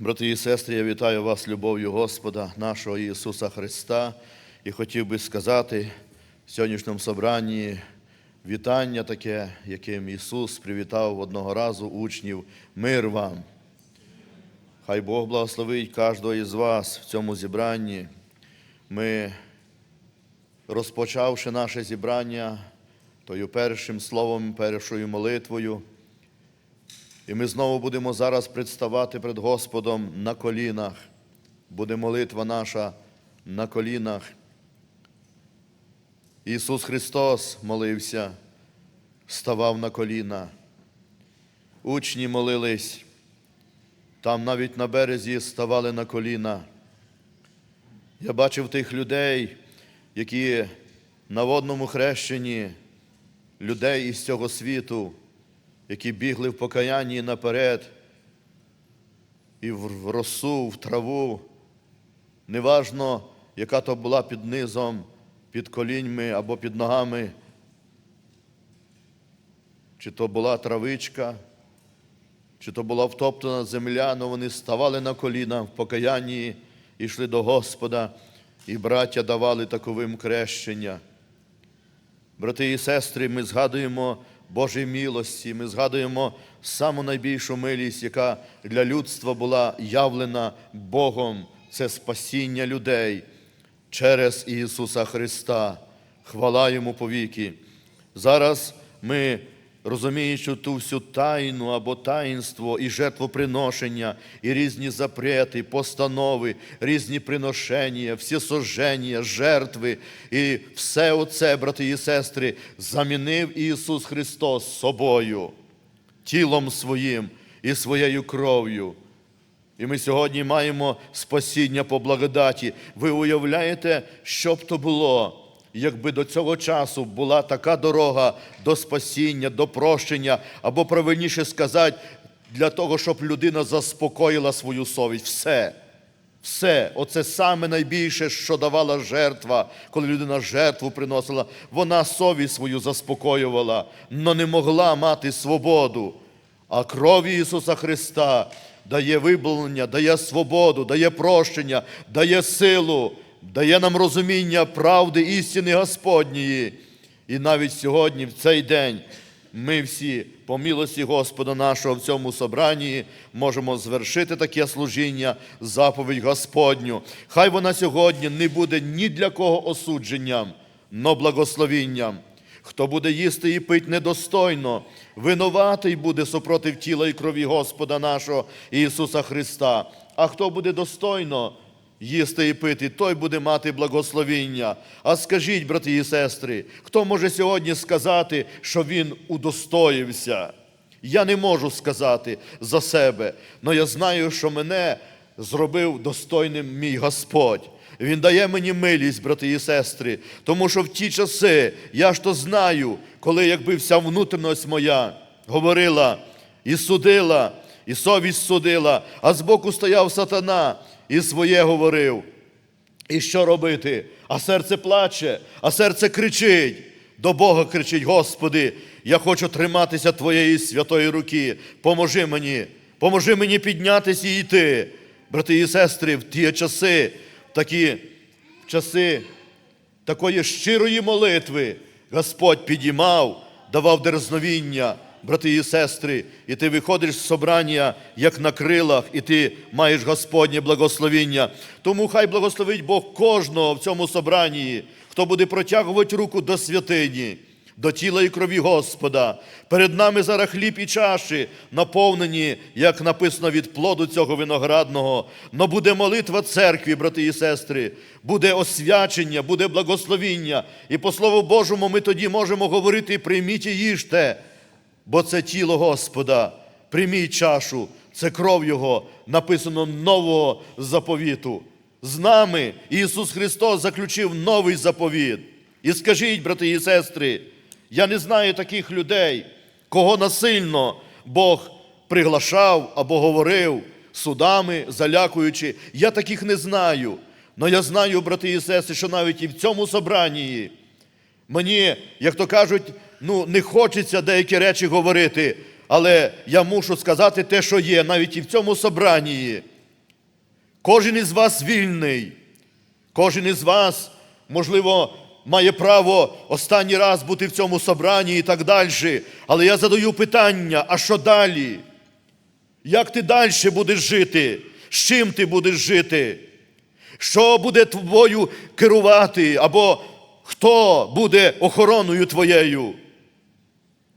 Брати і сестри, я вітаю вас любов'ю Господа, нашого Ісуса Христа, і хотів би сказати в сьогоднішньому собранні вітання таке, яким Ісус привітав одного разу учнів. Мир вам. Хай Бог благословить кожного із вас в цьому зібранні. Ми, розпочавши наше зібрання, тою першим словом, першою молитвою, і ми знову будемо зараз представати перед Господом на колінах. Буде молитва наша на колінах. Ісус Христос молився, ставав на коліна. Учні молились, там навіть на березі ставали на коліна. Я бачив тих людей, які на водному хрещенні, людей із цього світу, які бігли в покаянні наперед, і в росу, в траву. Неважно, яка то була під низом, під коліньми або під ногами, чи то була травичка, чи то була втоптана земля, але вони ставали на коліна в покаянні і йшли до Господа, і браття давали таковим крещення. Брати і сестри, ми згадуємо Божій милості, ми згадуємо саму найбільшу милість, яка для людства була явлена Богом. Це спасіння людей через Ісуса Христа. Хвала Йому повіки. Зараз ми, розуміючи ту всю тайну або таїнство і жертвоприношення, і різні запрети, постанови, різні приношення, всі сожження, жертви, і все оце, брати і сестри, замінив Ісус Христос собою, тілом своїм і своєю кров'ю. І ми сьогодні маємо спасіння по благодаті. Ви уявляєте, що б то було, якби до цього часу була така дорога до спасіння, до прощення, або правильніше сказати, для того, щоб людина заспокоїла свою совість. Все. Все, оце саме найбільше, що давала жертва, коли людина жертву приносила, вона совість свою заспокоювала, але не могла мати свободу. А кров Ісуса Христа дає виблення, дає свободу, дає прощення, дає силу, дає нам розуміння правди істини Господньої. І навіть сьогодні, в цей день, ми всі, по милості Господа нашого в цьому собранні, можемо звершити таке служіння, заповідь Господню. Хай вона сьогодні не буде ні для кого осудженням, но благословінням. Хто буде їсти і пить недостойно, винуватий буде супротив тіла і крові Господа нашого Ісуса Христа. А хто буде достойно їсти і пити, той буде мати благословіння. А скажіть, брати і сестри, хто може сьогодні сказати, що він удостоївся? Я не можу сказати за себе, але я знаю, що мене зробив достойним мій Господь. Він дає мені милість, брати і сестри, тому що в ті часи я ж то знаю, коли якби вся внутрішність моя говорила і судила, і совість судила, а збоку стояв сатана і своє говорив. І що робити? А серце плаче, а серце кричить. До Бога кричить, Господи, я хочу триматися Твоєї святої руки. Поможи мені, поможи мені піднятися і йти. Брати і сестри, в ті часи, в такі часи такої щирої молитви Господь підіймав, давав дерзновіння, брати і сестри, і ти виходиш з собрання, як на крилах, і ти маєш Господнє благословіння. Тому хай благословить Бог кожного в цьому собранні, хто буде протягувати руку до святині. До тіла і крові Господа. Перед нами зараз хліб і чаші, наповнені, як написано, від плоду цього виноградного. Но буде молитва церкві, брати і сестри, буде освячення, буде благословіння. І по Слову Божому ми тоді можемо говорити: прийміть і їжте, бо це тіло Господа. Прийміть чашу, це кров Його, написано нового заповіту. З нами Ісус Христос заключив новий заповіт. І скажіть, брати і сестри, я не знаю таких людей, кого насильно Бог приглашав або говорив судами, залякуючи. Я таких не знаю. Але я знаю, брати і сестри, що навіть і в цьому собранні мені, як то кажуть, ну не хочеться деякі речі говорити, але я мушу сказати те, що є, навіть і в цьому собранні. Кожен із вас вільний. Кожен із вас, можливо, має право останній раз бути в цьому собранні і так далі. Але я задаю питання: а що далі? Як ти далі будеш жити? З чим ти будеш жити? Що буде тобою керувати? Або хто буде охороною твоєю?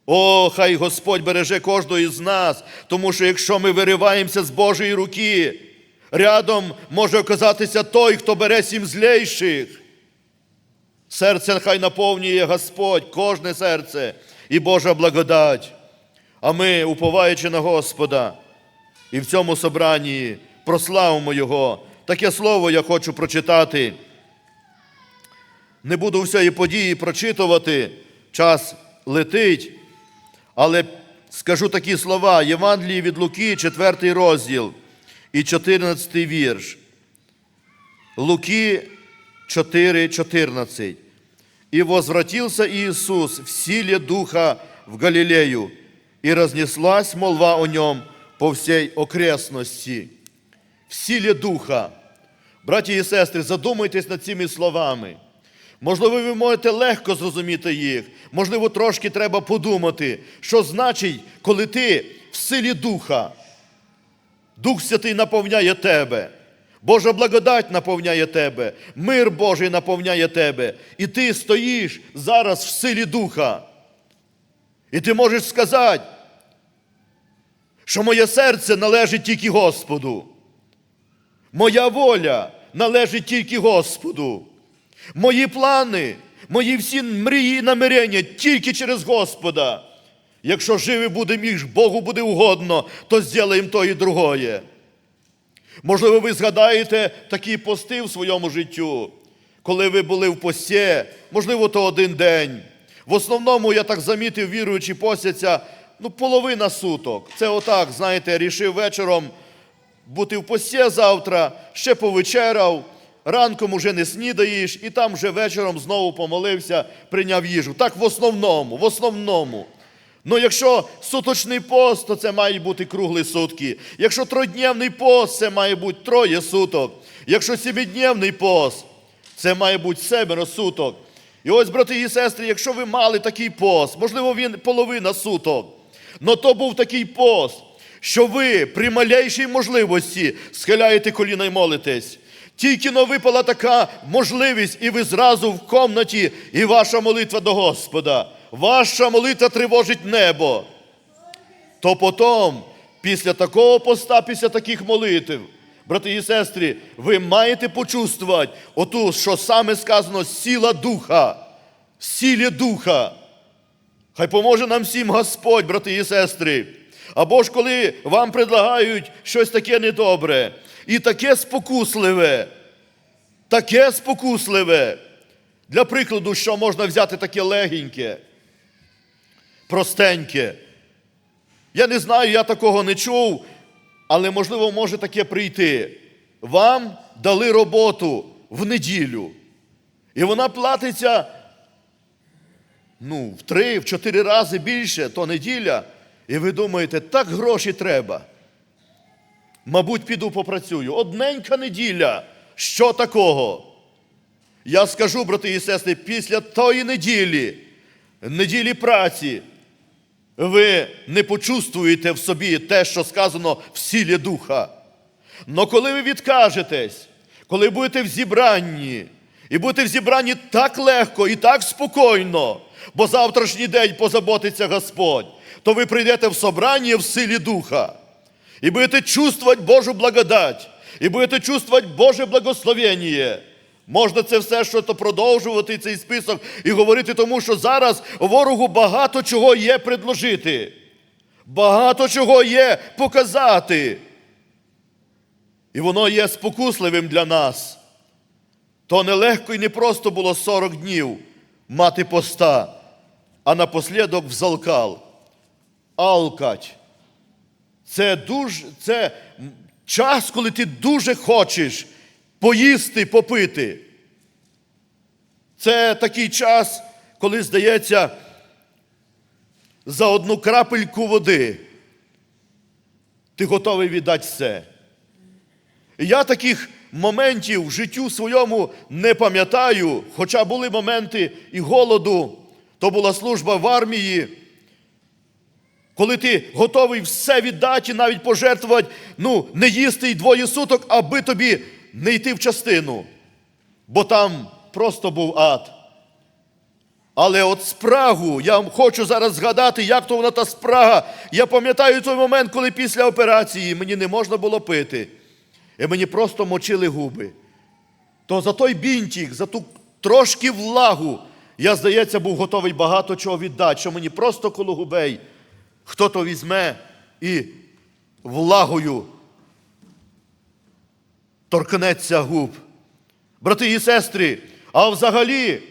О, хай Господь береже кожного із нас, тому що якщо ми вириваємося з Божої руки, рядом може оказатися той, хто бере сім злейших. Серце хай наповнює Господь, кожне серце і Божа благодать. А ми, уповаючи на Господа, і в цьому собранні прославимо Його. Таке слово я хочу прочитати. Не буду всієї події прочитувати, час летить, але скажу такі слова. Євангелії від Луки, 4 розділ і 14 вірш. Луки 4, 14. «И возвратился Иисус в силе Духа в Галилею, и разнеслась молва о нем по всей окрестности». В силі Духа. Браті і сестри, задумайтесь над цими словами. Можливо, ви можете легко зрозуміти їх. Можливо, трошки треба подумати, що значить, коли ти в силі Духа. Дух Святий наповняє тебе. Божа благодать наповняє тебе, мир Божий наповняє тебе. І ти стоїш зараз в силі Духа. І ти можеш сказати, що моє серце належить тільки Господу. Моя воля належить тільки Господу. Мої плани, мої всі мрії і намирення тільки через Господа. Якщо живий буде між Богу буде угодно, то зробимо то і другое. Можливо, ви згадаєте такі пости в своєму життю, коли ви були в пості, можливо, то один день. В основному, я так замітив, віруючи постяться, ну, половина суток. Це отак, знаєте, рішив вечором бути в пості завтра, ще повечеряв, ранком уже не снідаєш, і там вже вечором знову помолився, прийняв їжу. Так в основному, в основному. Ну, якщо суточний пост, то це мають бути круглі сутки. Якщо тродневний пост, це має бути троє суток. Якщо сімидневний пост, це має бути семеро суток. І ось, брати і сестри, якщо ви мали такий пост, можливо, він половина суток, але то був такий пост, що ви при малейшій можливості схиляєте коліна і молитесь. Тільки но випала така можливість, і ви зразу в комнаті, і ваша молитва до Господа. Ваша молитва тривожить небо. То потім, після такого поста, після таких молитв, брати і сестри, ви маєте почувствувати оту, що саме сказано, сила духа, сілі духа. Хай поможе нам всім Господь, брати і сестри. Або ж коли вам предлагають щось таке недобре і таке спокусливе, таке спокусливе. Для прикладу, що можна взяти таке легеньке, простеньке. Я не знаю, я такого не чув, але можливо може таке прийти. Вам дали роботу в неділю, і вона платиться ну, в три, в чотири рази більше, то неділя. І ви думаєте, так гроші треба. Мабуть, піду попрацюю. Одненька неділя. Що такого? Я скажу, брати і сестри, після тої неділі, неділі праці, ви не почувствуєте в собі те, що сказано в сілі духа. Но коли ви відкажетесь, коли будете в зібранні, і будете в зібранні так легко і так спокійно, бо завтрашній день позаботиться Господь, то ви прийдете в собрання в силі духа. І будете чувствувати Божу благодать, і будете чувствувати Боже благословення. Можна це все що то продовжувати цей список і говорити тому, що зараз ворогу багато чого є предложити, багато чого є показати. І воно є спокусливим для нас. То нелегко і не просто було 40 днів мати поста, а напослідок взалкал. Алкать. Це дуже, це час, коли ти дуже хочеш поїсти, попити. Це такий час, коли здається, за одну крапельку води ти готовий віддати все. Я таких моментів в життю своєму не пам'ятаю, хоча були моменти і голоду, то була служба в армії, коли ти готовий все віддати, навіть пожертвувати, ну, не їсти й двоє суток, аби тобі не йти в частину, бо там просто був ад. Але от спрагу, я вам хочу зараз згадати, як то вона та спрага. Я пам'ятаю той момент, коли після операції мені не можна було пити. І мені просто мочили губи. То за той бінтик, за ту трошки влагу, я, здається, був готовий багато чого віддати, що мені просто коло губей хто то візьме і влагою торкнеться губ. Брати і сестри, а взагалі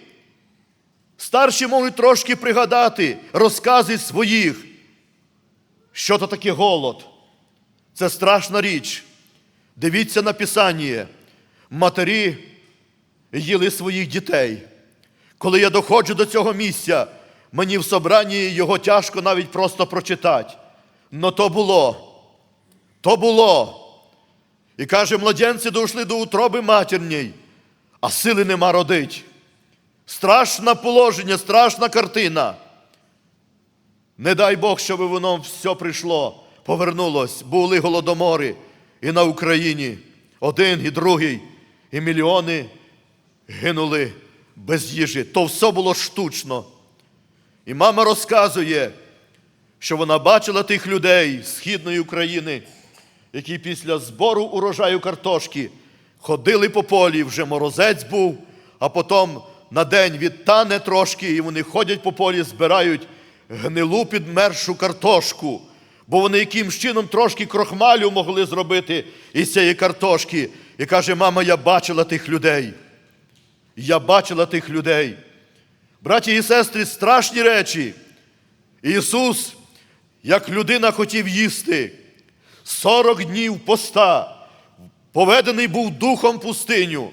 старші можуть трошки пригадати розкази своїх, що то таке голод. Це страшна річ. Дивіться на Писання. Матері їли своїх дітей. Коли я доходжу до цього місця, мені в собранні його тяжко навіть просто прочитати. Но то було. То було. І каже, младенці дійшли до утроби матірній, а сили нема родить. Страшне положення, страшна картина. Не дай Бог, щоб воно все прийшло, повернулось, були голодомори і на Україні. Один і другий, і мільйони гинули без їжі. То все було штучно. І мама розказує, що вона бачила тих людей з східної України, які після збору урожаю картошки ходили по полі, вже морозець був, а потім на день відтане трошки, і вони ходять по полі, збирають гнилу підмершу картошку. Бо вони якимсь чином трошки крохмалю могли зробити із цієї картошки. І каже, мама, я бачила тих людей. Я бачила тих людей. Браті і сестри, страшні речі. Ісус, як людина хотів їсти, 40 днів поста, поведений був духом пустиню.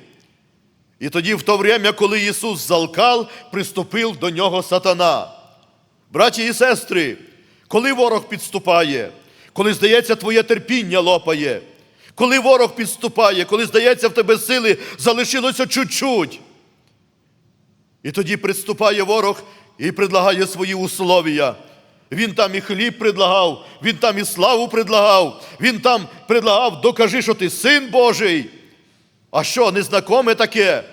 І тоді, в то время, коли Ісус залкав, приступив до нього сатана. Браті і сестри, коли ворог підступає, коли, здається, твоє терпіння лопає, коли ворог підступає, коли, здається, в тебе сили залишилося чуть-чуть. І тоді приступає ворог і предлагає свої условия. Він там і хліб предлагав, він там і славу предлагав, він там предлагав, докажи, що ти син Божий. А що, незнакоме таке?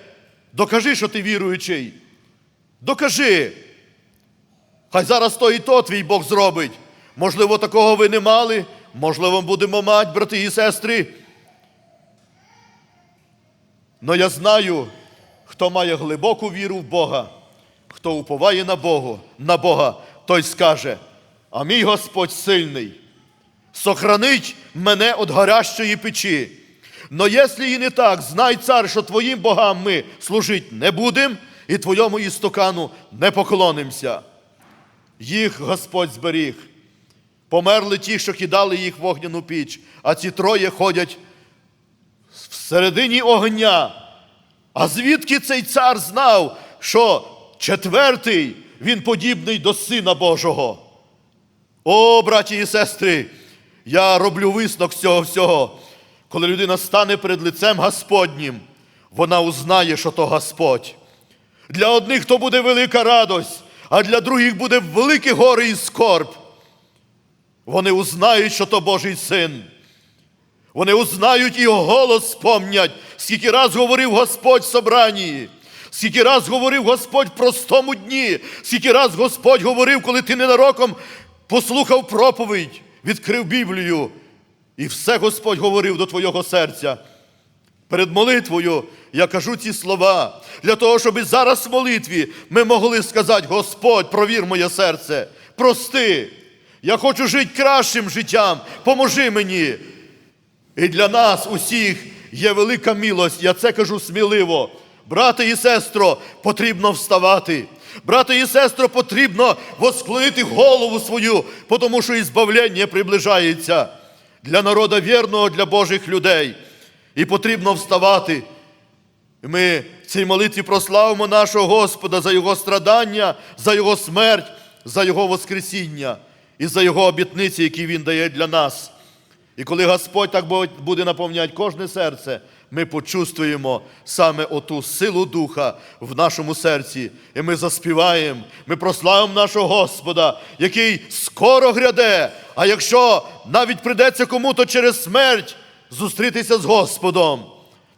Докажи, що ти віруючий. Докажи. Хай зараз то і то твій Бог зробить. Можливо, такого ви не мали, можливо, будемо мати, брати і сестри. Но я знаю, хто має глибоку віру в Бога, хто уповає на Бога, на Бога, той скаже: А мій Господь сильний, сохранить мене від горящої печі. Но якщо і не так, знай, цар, що твоїм богам ми служить не будемо, і твоєму істокану не поклонимося. Їх Господь зберіг. Померли ті, що кидали їх в вогняну піч, а ці троє ходять всередині огня. А звідки цей цар знав, що четвертий він подібний до Сина Божого? О, браті і сестри, я роблю висновок з цього всього. Коли людина стане перед лицем Господнім, вона узнає, що то Господь. Для одних то буде велика радость, а для других буде велике горе і скорб. Вони узнають, що то Божий син. Вони узнають і голос спомнять, скільки раз говорив Господь в собранні, скільки раз говорив Господь в простому дні, скільки раз Господь говорив, коли ти ненароком послухав проповідь, відкрив Біблію, і все Господь говорив до твого серця. Перед молитвою я кажу ці слова для того, щоб зараз в молитві ми могли сказати: Господь, провір моє серце, прости. Я хочу жити кращим життям, поможи мені. І для нас усіх є велика милость, я це кажу сміливо. Брате і сестро, потрібно вставати. Брате і сестро, потрібно восклити голову свою, тому що ізбавлення приближається для народа вірного, для Божих людей. І потрібно вставати. Ми в цій молитві прославимо нашого Господа за Його страдання, за Його смерть, за Його Воскресіння і за Його обітниці, які Він дає для нас. І коли Господь так буде наповняти кожне серце, ми почувствуємо саме оту силу Духа в нашому серці. І ми заспіваємо, ми прославимо нашого Господа, який скоро гряде. А якщо навіть прийдеться кому-то через смерть зустрітися з Господом,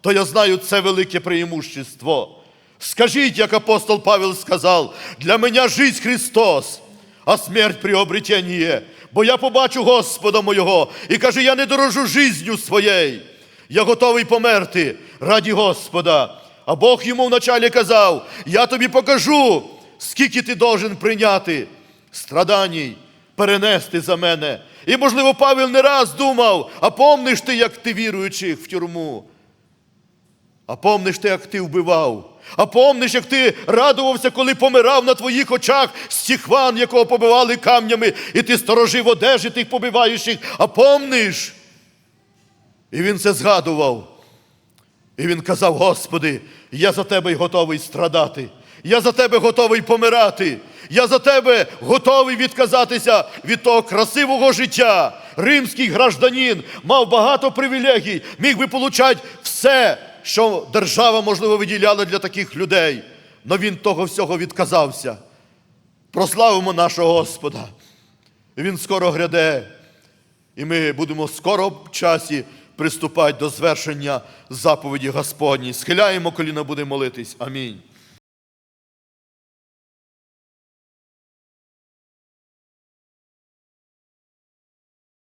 то я знаю, це велике преимущество. Скажіть, як апостол Павел сказав, для мене життя Христос, а смерть приобретення. Бо я побачу Господа моєго і каже, я не дорожу життю своєю. Я готовий померти раді Господа. А Бог йому вначалі казав: Я тобі покажу, скільки ти должен прийняти страданій, перенести за мене. І, можливо, Павел не раз думав, а помниш ти, як ти віруючих в тюрму. А помниш ти, як ти вбивав? А помниш, як ти радувався, коли помирав на твоїх очах стіхван, якого побивали камнями, і ти сторожив одежі тих побиваючих. А помниш? І він це згадував. І він казав: Господи, я за тебе готовий страдати. Я за тебе готовий помирати. Я за тебе готовий відказатися від того красивого життя. Римський гражданин мав багато привілегій, міг би получати все, що держава, можливо, виділяла для таких людей. але він того всього відказався. Прославимо нашого Господа. Він скоро гряде. І ми будемо скоро в часі приступати до звершення заповіді Господні. Схиляємо коліна, будемо молитись. Амінь.